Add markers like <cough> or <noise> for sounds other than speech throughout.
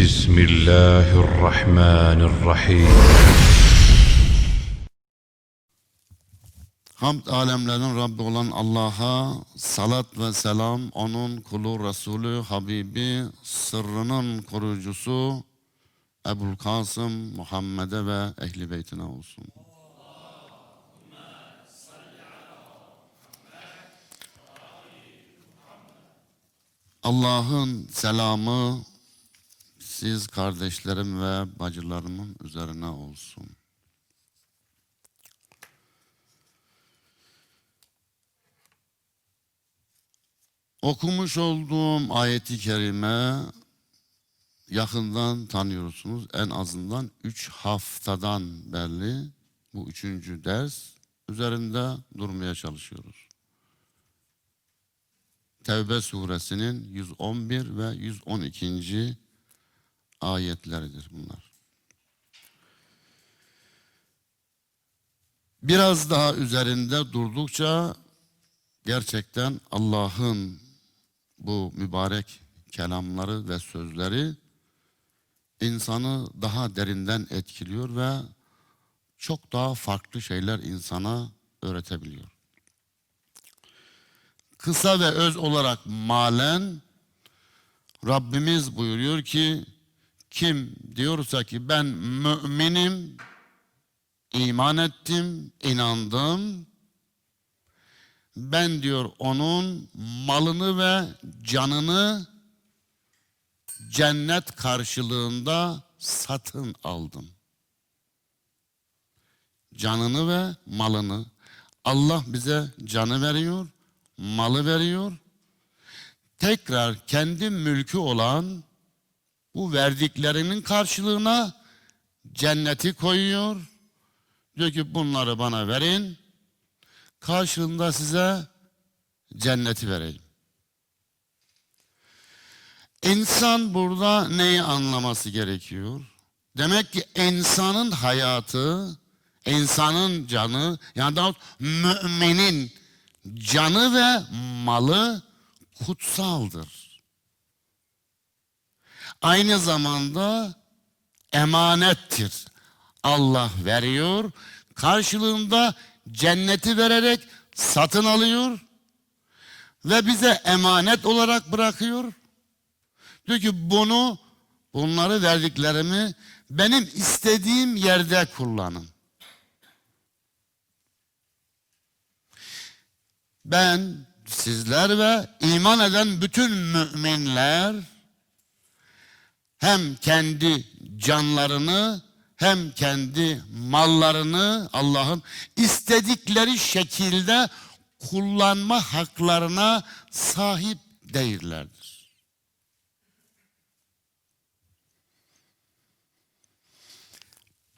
بسم الله الرحمن الرحيم Hamd alemlerin Rabbi olan Allah'a salat ve selam onun kulu Resulü Habibi sırrının koruyucusu Ebul Kasım Muhammed'e ve ehli beytine olsun. Allah'ın selamı siz kardeşlerim ve bacılarımın üzerine olsun. Okumuş olduğum ayeti kerime yakından tanıyorsunuz. En azından üç haftadan belli bu üçüncü ders üzerinde durmaya çalışıyoruz. Tevbe suresinin 111 ve 112. ayetleridir bunlar. Biraz daha üzerinde durdukça gerçekten Allah'ın bu mübarek kelamları ve sözleri insanı daha derinden etkiliyor ve çok daha farklı şeyler insana öğretebiliyor. Kısa ve öz olarak malen Rabbimiz buyuruyor ki kim diyorsa ki ben müminim, iman ettim, inandım, ben diyor onun malını ve canını cennet karşılığında satın aldım. Canını ve malını. Allah bize canı veriyor, malı veriyor. Tekrar kendi mülkü olan bu verdiklerinin karşılığına cenneti koyuyor. Diyor ki bunları bana verin. Karşılığında size cenneti vereyim. İnsan burada neyi anlaması gerekiyor? Demek ki insanın hayatı, insanın canı, yani daha müminin canı ve malı kutsaldır. Aynı zamanda emanettir. Allah veriyor, karşılığında cenneti vererek satın alıyor ve bize emanet olarak bırakıyor. Diyor ki bunu, bunları verdiklerimi benim istediğim yerde kullanın. Ben, sizler ve iman eden bütün müminler hem kendi canlarını hem kendi mallarını Allah'ın istedikleri şekilde kullanma haklarına sahip değillerdir.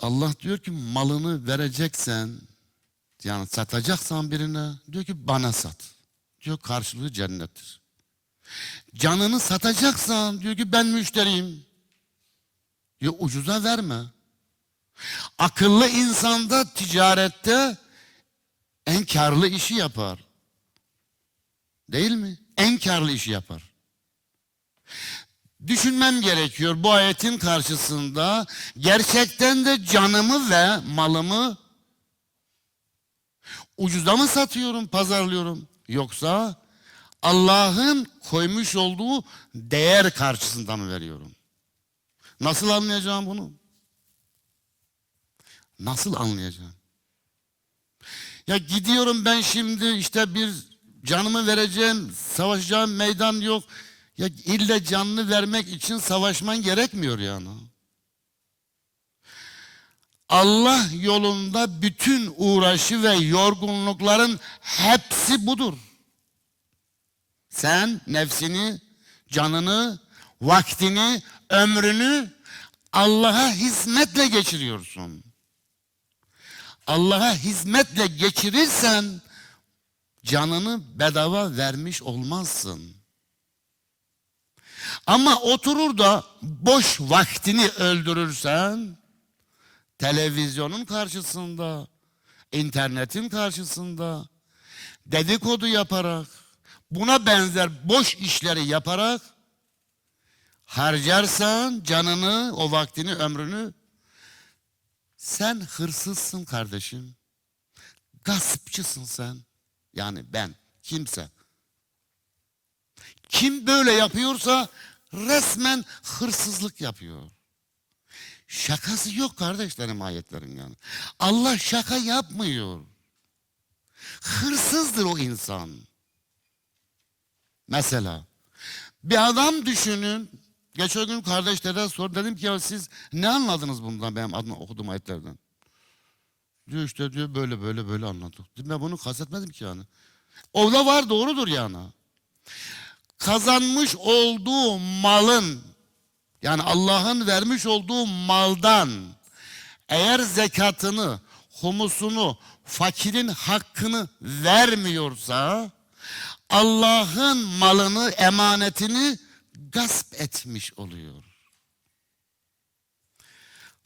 Allah diyor ki malını vereceksen yani satacaksan birine diyor ki bana sat. Diyor karşılığı cennettir. Canını satacaksan diyor ki ben müşteriyim. Diyor ucuza verme. Akıllı insanda ticarette en karlı işi yapar. Değil mi? En karlı işi yapar. Düşünmem gerekiyor bu ayetin karşısında gerçekten de canımı ve malımı ucuza mı satıyorum, pazarlıyorum yoksa Allah'ın koymuş olduğu değer karşısında mı veriyorum? Nasıl anlayacağım bunu? Nasıl anlayacağım? Ya gidiyorum ben şimdi işte bir canımı vereceğim, savaşacağım meydan yok. Ya ille canını vermek için savaşman gerekmiyor yani. Allah yolunda bütün uğraşı ve yorgunlukların hepsi budur. Sen nefsini, canını, vaktini, ömrünü Allah'a hizmetle geçiriyorsun. Allah'a hizmetle geçirirsen canını bedava vermiş olmazsın. Ama oturur da boş vaktini öldürürsen televizyonun karşısında, internetin karşısında dedikodu yaparak, buna benzer boş işleri yaparak harcarsan canını, o vaktini, ömrünü sen hırsızsın kardeşim. Gaspçısın sen. Yani ben, kimse. Kim böyle yapıyorsa resmen hırsızlık yapıyor. Şakası yok kardeşlerim ayetlerin yani. Allah şaka yapmıyor. Hırsızdır o insan. Mesela bir adam düşünün. Geçen gün kardeşlere sor. Dedim ki ya siz ne anladınız bundan benim adına okuduğum ayetlerden? Diyor işte diyor böyle böyle böyle anladık. Dedim ben bunu kastetmedim ki yani. O da var doğrudur yani. Kazanmış olduğu malın yani Allah'ın vermiş olduğu maldan eğer zekatını, humusunu, fakirin hakkını vermiyorsa Allah'ın malını, emanetini gasp etmiş oluyor.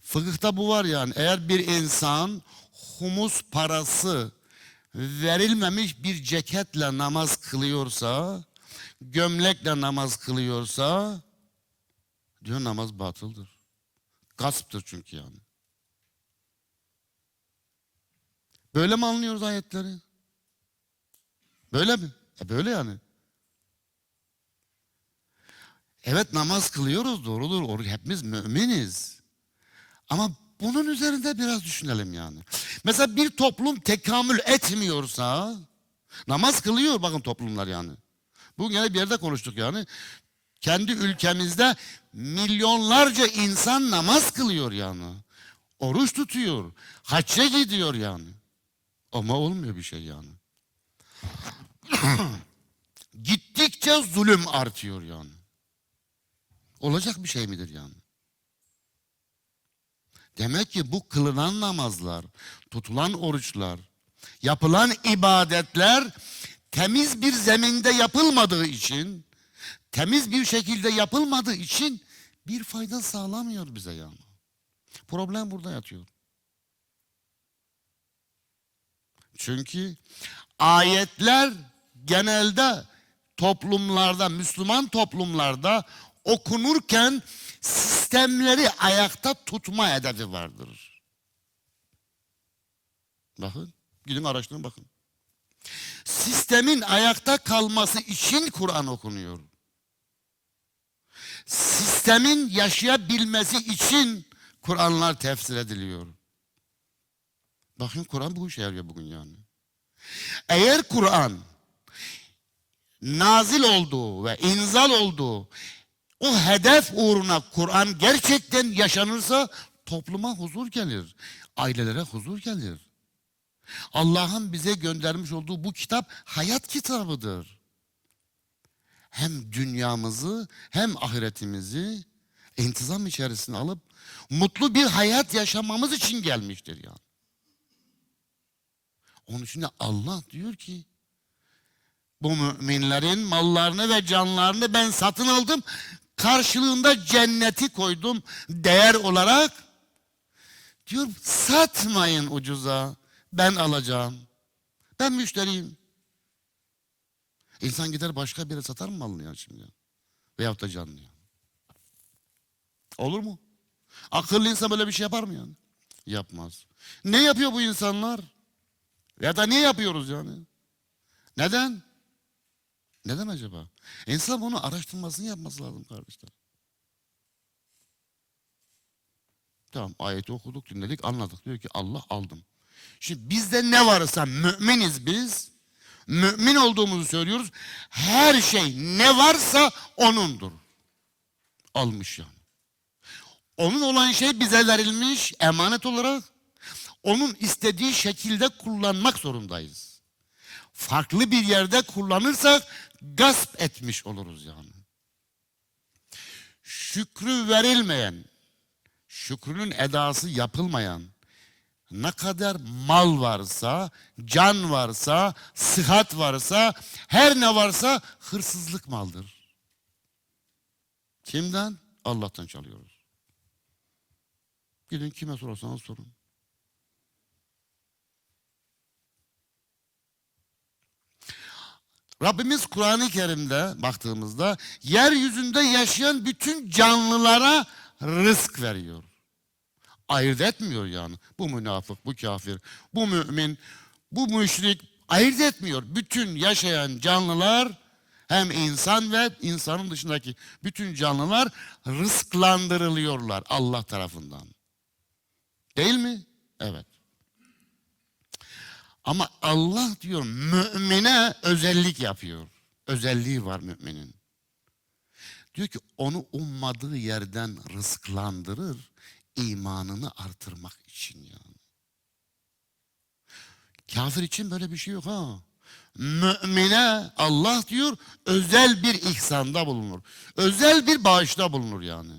Fıkıhta bu var yani. Eğer bir insan humus parası verilmemiş bir ceketle namaz kılıyorsa, gömlekle namaz kılıyorsa diyor namaz batıldır. Gasptır çünkü yani. Böyle mi anlıyoruz ayetleri? Böyle mi? E böyle yani. Evet namaz kılıyoruz doğrudur. Or- Hepimiz müminiz. Ama bunun üzerinde biraz düşünelim yani. Mesela bir toplum tekamül etmiyorsa namaz kılıyor bakın toplumlar yani. Bugün yine bir yerde konuştuk yani. Kendi ülkemizde milyonlarca insan namaz kılıyor yani. Oruç tutuyor. Hacca gidiyor yani. Ama olmuyor bir şey yani. <coughs> Gittikçe zulüm artıyor yani. Olacak bir şey midir yani? Demek ki bu kılınan namazlar, tutulan oruçlar, yapılan ibadetler temiz bir zeminde yapılmadığı için, temiz bir şekilde yapılmadığı için bir fayda sağlamıyor bize yani. Problem burada yatıyor. Çünkü ayetler genelde toplumlarda, Müslüman toplumlarda okunurken sistemleri ayakta tutma hedefi vardır. Bakın, gidin araştırın bakın. Sistemin ayakta kalması için Kur'an okunuyor. Sistemin yaşayabilmesi için Kur'anlar tefsir ediliyor. Bakın Kur'an bu işe yarıyor bugün yani. Eğer Kur'an nazil olduğu ve inzal olduğu o hedef uğruna Kur'an gerçekten yaşanırsa topluma huzur gelir. Ailelere huzur gelir. Allah'ın bize göndermiş olduğu bu kitap hayat kitabıdır. Hem dünyamızı hem ahiretimizi intizam içerisine alıp mutlu bir hayat yaşamamız için gelmiştir yani. Onun için de Allah diyor ki bu müminlerin mallarını ve canlarını ben satın aldım. Karşılığında cenneti koydum değer olarak. Diyor satmayın ucuza. Ben alacağım. Ben müşteriyim. İnsan gider başka biri satar mı malını ya şimdi? Veyahut da canını. Olur mu? Akıllı insan böyle bir şey yapar mı yani? Yapmaz. Ne yapıyor bu insanlar? Ya da niye yapıyoruz yani? Neden? Neden acaba? İnsan bunu araştırmasını yapması lazım kardeşler. Tamam ayeti okuduk, dinledik, anladık. Diyor ki Allah aldım. Şimdi bizde ne varsa müminiz biz. Mümin olduğumuzu söylüyoruz. Her şey ne varsa onundur. Almış yani. Onun olan şey bize verilmiş emanet olarak. Onun istediği şekilde kullanmak zorundayız. Farklı bir yerde kullanırsak gasp etmiş oluruz yani. Şükrü verilmeyen, şükrünün edası yapılmayan, ne kadar mal varsa, can varsa, sıhhat varsa, her ne varsa hırsızlık maldır. Kimden? Allah'tan çalıyoruz. Gidin kime sorarsanız sorun. Rabbimiz Kur'an-ı Kerim'de baktığımızda yeryüzünde yaşayan bütün canlılara rızk veriyor. Ayırt etmiyor yani. Bu münafık, bu kafir, bu mümin, bu müşrik ayırt etmiyor. Bütün yaşayan canlılar hem insan ve insanın dışındaki bütün canlılar rızklandırılıyorlar Allah tarafından. Değil mi? Evet. Ama Allah diyor mümine özellik yapıyor. Özelliği var müminin. Diyor ki onu ummadığı yerden rızklandırır imanını artırmak için yani. Kafir için böyle bir şey yok ha. Mümine Allah diyor özel bir ihsanda bulunur. Özel bir bağışta bulunur yani.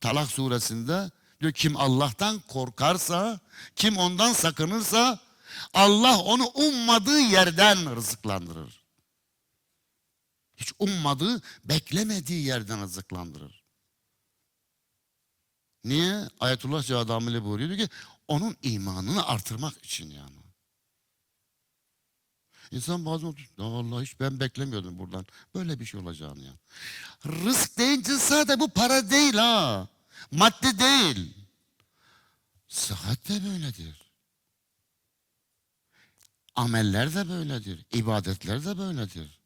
Talak suresinde diyor kim Allah'tan korkarsa, kim ondan sakınırsa Allah onu ummadığı yerden rızıklandırır. Hiç ummadığı, beklemediği yerden rızıklandırır. Niye? Ayetullah Cadamile buyuruyor diyor ki onun imanını artırmak için yani. İnsan bazen oturuyor, "Ya Allah hiç ben beklemiyordum buradan. Böyle bir şey olacağını ya. Rızk deyince sadece bu para değil ha. Madde değil. Sıhhat de böyledir. Ameller de böyledir. ibadetler de böyledir.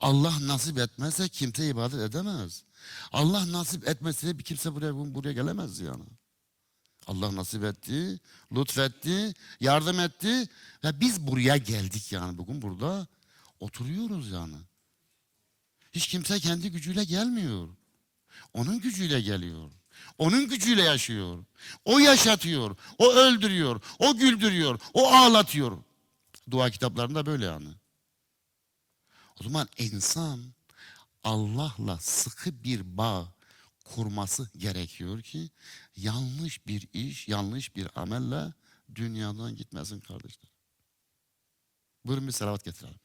Allah nasip etmezse kimse ibadet edemez. Allah nasip etmese bir kimse buraya buraya gelemez yani. Allah nasip etti, lütfetti, yardım etti ve biz buraya geldik yani bugün burada oturuyoruz yani. Hiç kimse kendi gücüyle gelmiyor. Onun gücüyle geliyor. Onun gücüyle yaşıyor. O yaşatıyor, o öldürüyor, o güldürüyor, o ağlatıyor. Dua kitaplarında böyle yani. O zaman insan Allah'la sıkı bir bağ kurması gerekiyor ki yanlış bir iş, yanlış bir amelle dünyadan gitmesin kardeşler. Buyurun bir salavat getirelim.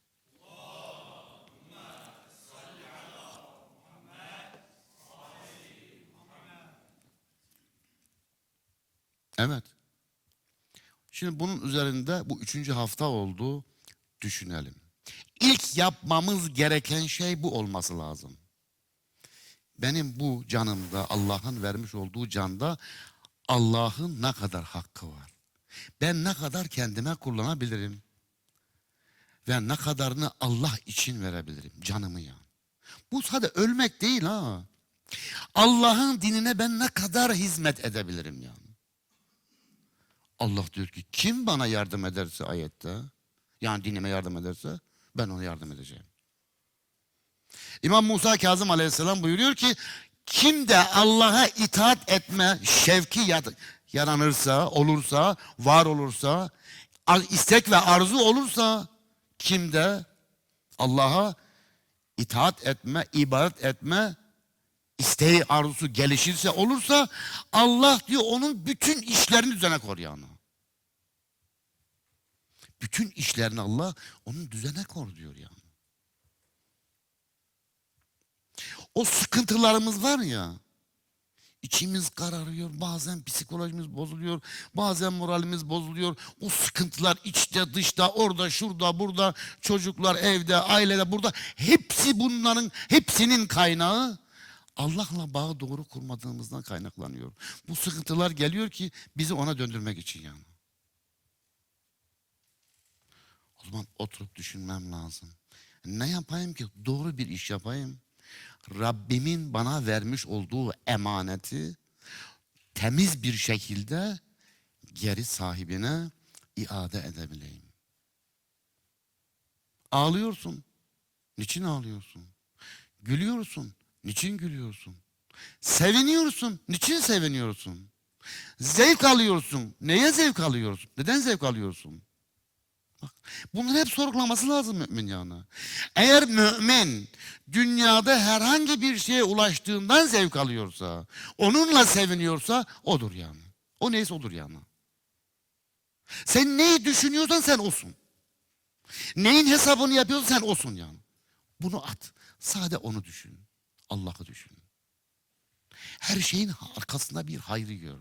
Evet. Şimdi bunun üzerinde bu üçüncü hafta oldu. Düşünelim. İlk yapmamız gereken şey bu olması lazım. Benim bu canımda Allah'ın vermiş olduğu canda Allah'ın ne kadar hakkı var. Ben ne kadar kendime kullanabilirim. Ve ne kadarını Allah için verebilirim canımı ya. Bu sadece ölmek değil ha. Allah'ın dinine ben ne kadar hizmet edebilirim yani. Allah diyor ki kim bana yardım ederse ayette yani dinime yardım ederse ben ona yardım edeceğim. İmam Musa Kazım Aleyhisselam buyuruyor ki kim de Allah'a itaat etme şevki yaranırsa, olursa, var olursa, istek ve arzu olursa kim de Allah'a itaat etme, ibadet etme isteği, arzusu gelişirse olursa Allah diyor onun bütün işlerini düzene koyar yani. Bütün işlerini Allah onun düzene kor diyor yani. O sıkıntılarımız var ya, içimiz kararıyor, bazen psikolojimiz bozuluyor, bazen moralimiz bozuluyor. O sıkıntılar içte, dışta, orada, şurada, burada, çocuklar evde, ailede, burada. Hepsi bunların, hepsinin kaynağı Allah'la bağı doğru kurmadığımızdan kaynaklanıyor. Bu sıkıntılar geliyor ki bizi ona döndürmek için yani. O zaman oturup düşünmem lazım. Ne yapayım ki? Doğru bir iş yapayım. Rabbimin bana vermiş olduğu emaneti temiz bir şekilde geri sahibine iade edebileyim. Ağlıyorsun. Niçin ağlıyorsun? Gülüyorsun. Niçin gülüyorsun? Seviniyorsun. Niçin seviniyorsun? Zevk alıyorsun. Neye zevk alıyorsun? Neden zevk alıyorsun? Bunları hep sorgulaması lazım mümin yani. Eğer mümin dünyada herhangi bir şeye ulaştığından zevk alıyorsa, onunla seviniyorsa odur yani. O neyse odur yani. Sen neyi düşünüyorsan sen olsun. Neyin hesabını yapıyorsan sen olsun yani. Bunu at. Sade onu düşün. Allah'ı düşün. Her şeyin arkasında bir hayrı gör.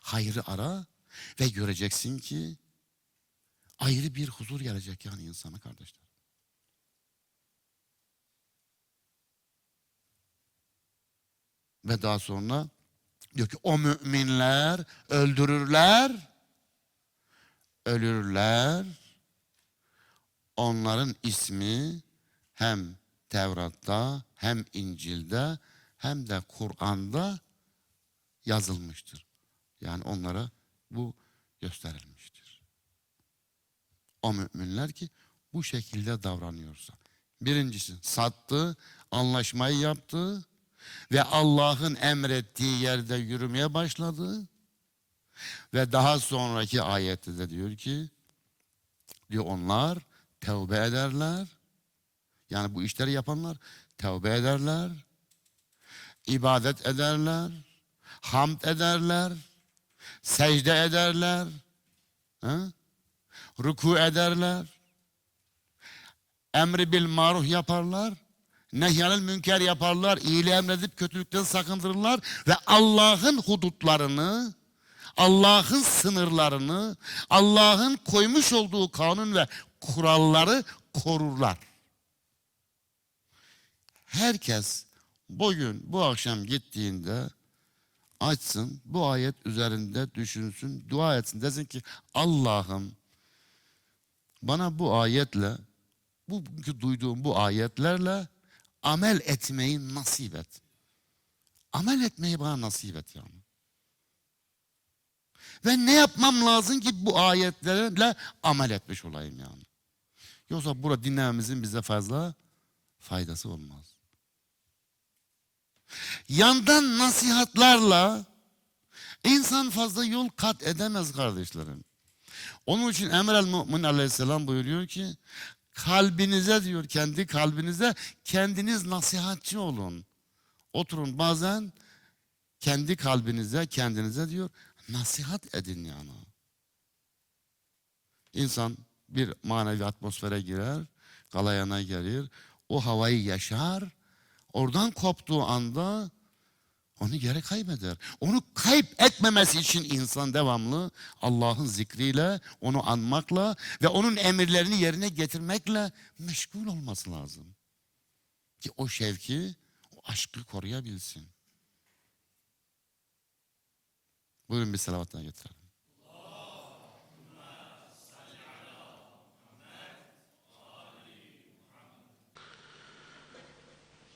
Hayrı ara ve göreceksin ki ayrı bir huzur gelecek yani insana kardeşler. Ve daha sonra diyor ki o müminler öldürürler, ölürler. Onların ismi hem Tevrat'ta hem İncil'de hem de Kur'an'da yazılmıştır. Yani onlara bu gösterilmiş. O müminler ki bu şekilde davranıyorsa. Birincisi sattı, anlaşmayı yaptı ve Allah'ın emrettiği yerde yürümeye başladı. Ve daha sonraki ayette de diyor ki, diyor onlar tevbe ederler. Yani bu işleri yapanlar tevbe ederler, ibadet ederler, hamd ederler, secde ederler, ha? Ruku ederler, emri bil maruf yaparlar, nehyanil münker yaparlar, iyiliği emredip kötülükten sakındırırlar ve Allah'ın hudutlarını, Allah'ın sınırlarını, Allah'ın koymuş olduğu kanun ve kuralları korurlar. Herkes bugün bu akşam gittiğinde açsın bu ayet üzerinde düşünsün, dua etsin. Desin ki Allah'ım bana bu ayetle, bugünkü duyduğum bu ayetlerle amel etmeyi nasip et. Amel etmeyi bana nasip et yani. Ve ne yapmam lazım ki bu ayetlerle amel etmiş olayım yani. Yoksa burada dinlememizin bize fazla faydası olmaz. Yandan nasihatlarla insan fazla yol kat edemez kardeşlerim. Onun için Emre el Mümin aleyhisselam buyuruyor ki kalbinize diyor kendi kalbinize kendiniz nasihatçi olun. Oturun bazen kendi kalbinize kendinize diyor nasihat edin yani. İnsan bir manevi atmosfere girer, galayana gelir, o havayı yaşar, oradan koptuğu anda onu geri kaybeder. Onu kayıp etmemesi için insan devamlı Allah'ın zikriyle, onu anmakla ve onun emirlerini yerine getirmekle meşgul olması lazım. Ki o şevki, o aşkı koruyabilsin. Buyurun bir salavatına getirelim.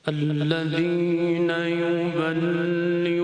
الذين يبلغون